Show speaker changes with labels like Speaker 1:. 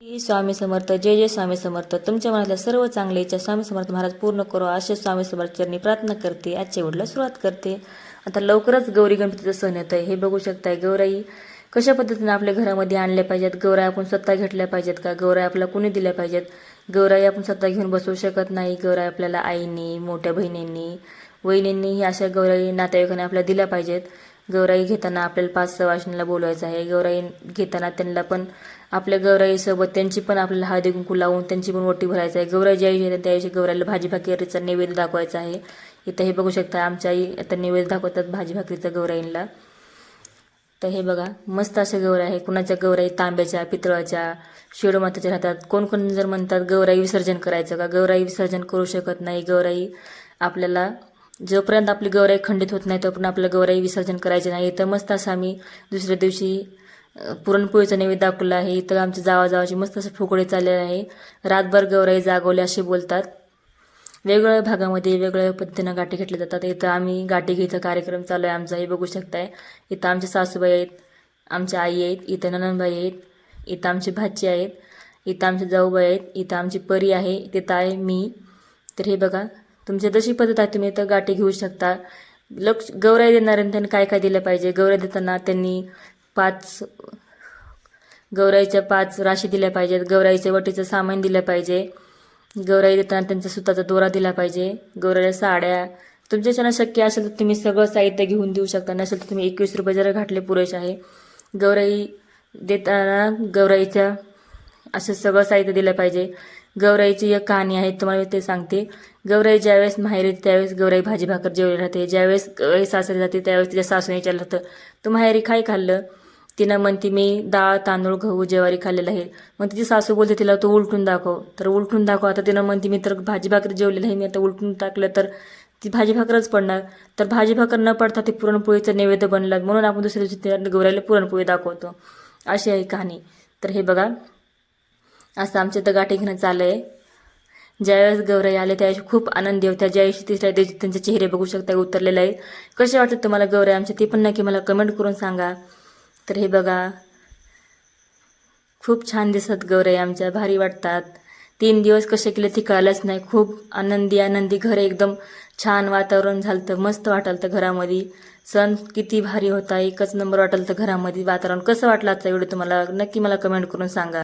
Speaker 1: श्री स्वामी समर्थ जय जय स्वामी समर्थ. तुमच्या मनातल्या सर्व चांगल्या इच्छा स्वामी समर्थ महाराज पूर्ण करो असे स्वामी समर्थ चरणी प्रार्थना करते. आजच्या वडला सुरुवात करते. आता लवकरच गौरी गणपतीचं सण येत आहे. हे बघू शकताय गौराई कशा पद्धतीने आपल्या घरामध्ये आणल्या पाहिजेत? गौराई आपण स्वतः घेतल्या पाहिजेत का? गौराई आपल्याला कुणी दिल्या पाहिजेत? गौराई आपण स्वतः घेऊन बसवू शकत नाही. गौराई आपल्याला आईने मोठ्या बहिणींनी वहिनींनी ही अशा गौराई नातेवाईकांनी आपल्याला दिल्या पाहिजेत. गौराई घेताना आपल्याला पाच सवाशणीला बोलवायचं आहे. गौराई घेताना त्यांना पण आपल्या गौराईसोबत त्यांची पण आपल्याला हळदी कुंकू लावून त्यांची पण ओटी भरायचं आहे. गौराई ज्या दिवशी त्या दिवशी गौराईला भाजी भाकरीचा नैवेद्य दाखवायचा आहे. इथं हे बघू शकता आमच्या आई आता नैवेद्य दाखवतात भाजी भाकरीचा गौराईंना तर हे बघा मस्त अशा गौराई आहे कुणाच्या गौराई तांब्याच्या पितळाच्या शिवमाताच्या राहतात. कोण कोण जर म्हणतात गौराई विसर्जन करायचं का? गौराई विसर्जन करू शकत नाही. गौराई आपल्याला जोपर्यंत आपली गौराई खंडित होत नाही तोपर्यंत आपलं गौराई विसर्जन करायचे नाही. तर मस्त असं आम्ही दुसऱ्या दिवशी पुरणपोळीचा नैवेद्य दाखवला आहे. इथं आमच्या जावाजावाची मस्त असं फुगडे चाललेले आहे. रातभर गौराई जागवले असे बोलतात. वेगवेगळ्या भागामध्ये वेगवेगळ्या पद्धतीनं गाठी घेतल्या जातात. इथं आम्ही गाठी घ्यायचा कार्यक्रम चालू आहे. आमचा हे बघू शकताय. इथं आमच्या सासूबाई आहेत आमच्या आई आहेत इथं ननंदबाई आहेत इथं आमची भाची आहेत इथं आमचे जाऊबाई आहेत इथं आमची परी आहे तिथं आहे मी. तर हे बघा तुमची जशी पद्धत आहे तुम्ही इथं गाठी घेऊ शकता. लक्ष गौराई देणाऱ्यांनी त्यांनी काय काय दिलं पाहिजे? गौराई देताना त्यांनी पाच गौराईच्या पाच राशी दिल्या पाहिजेत. गौराईच्या वटीचं सामान दिलं पाहिजे. गौराई देताना त्यांचा सुताचा दोरा दिला पाहिजे. गौराईला साड्या. तुमच्याच्यानं शक्य असेल तर तुम्ही सगळं साहित्य घेऊन देऊ शकता. नसेल तर तुम्ही एकवीस रुपये जरा घातले पुरेसे आहे. गौराई देताना गौराईच्या असं सगळं साहित्य दिलं पाहिजे. गौराईची एक कहाणी आहे तुम्हाला ते सांगते. गौराई ज्यावेळेस माहेर येते त्यावेळेस गौराई भाजी भाकर जेवली राहते. ज्यावेळेस गौराई सासरी जाते त्यावेळेस तिच्या सासूने विचारलं होतं तू माहेरी काय खाल्लं? तिनं म्हणते मी डाळ तांदूळ गहू ज्वारी खाल्लेलं आहे. मग तिची सासू बोलते तिला तो उलटून दाखव. तर उलटून दाखव आता तिनं म्हणते मी तर भाजी भाकर जेवलेलं आहे मी आता उलटून टाकलं तर ती भाजी भाकरच पडणार. तर भाजी भाकर न पडता ते पुरणपोळीचं नैवेद्य बनलं. म्हणून आपण दुसऱ्या दिवशी त्या गौराईला पुरणपोळी दाखवतो. अशी आहे कहाणी. तर हे बघा असं आमच्या इथं गाठी घेणं चालू आहे ज्यावेळेस गौराई आले त्यावेळेस खूप आनंदी होत्या. ज्यावेळेस तिसऱ्या दिवशी त्यांचे चेहरे बघू शकता उतरलेले आहेत कसे वाटतात तुम्हाला गौराई आमचे ते पण नक्की मला कमेंट करून सांगा. तर हे बघा. खूप छान दिसत गौराई आमच्या. भारी वाटतात. तीन दिवस कसे केले ते कळलंच नाही. खूप आनंदी आनंदी घर एकदम छान वातावरण झालं तर मस्त वाटलं तर घरामध्ये. सण किती भारी होता. एकच नंबर वाटलं तर घरामध्ये वातावरण. कसं वाटलं आजचा व्हिडिओ तुम्हाला? नक्की मला कमेंट करून सांगा.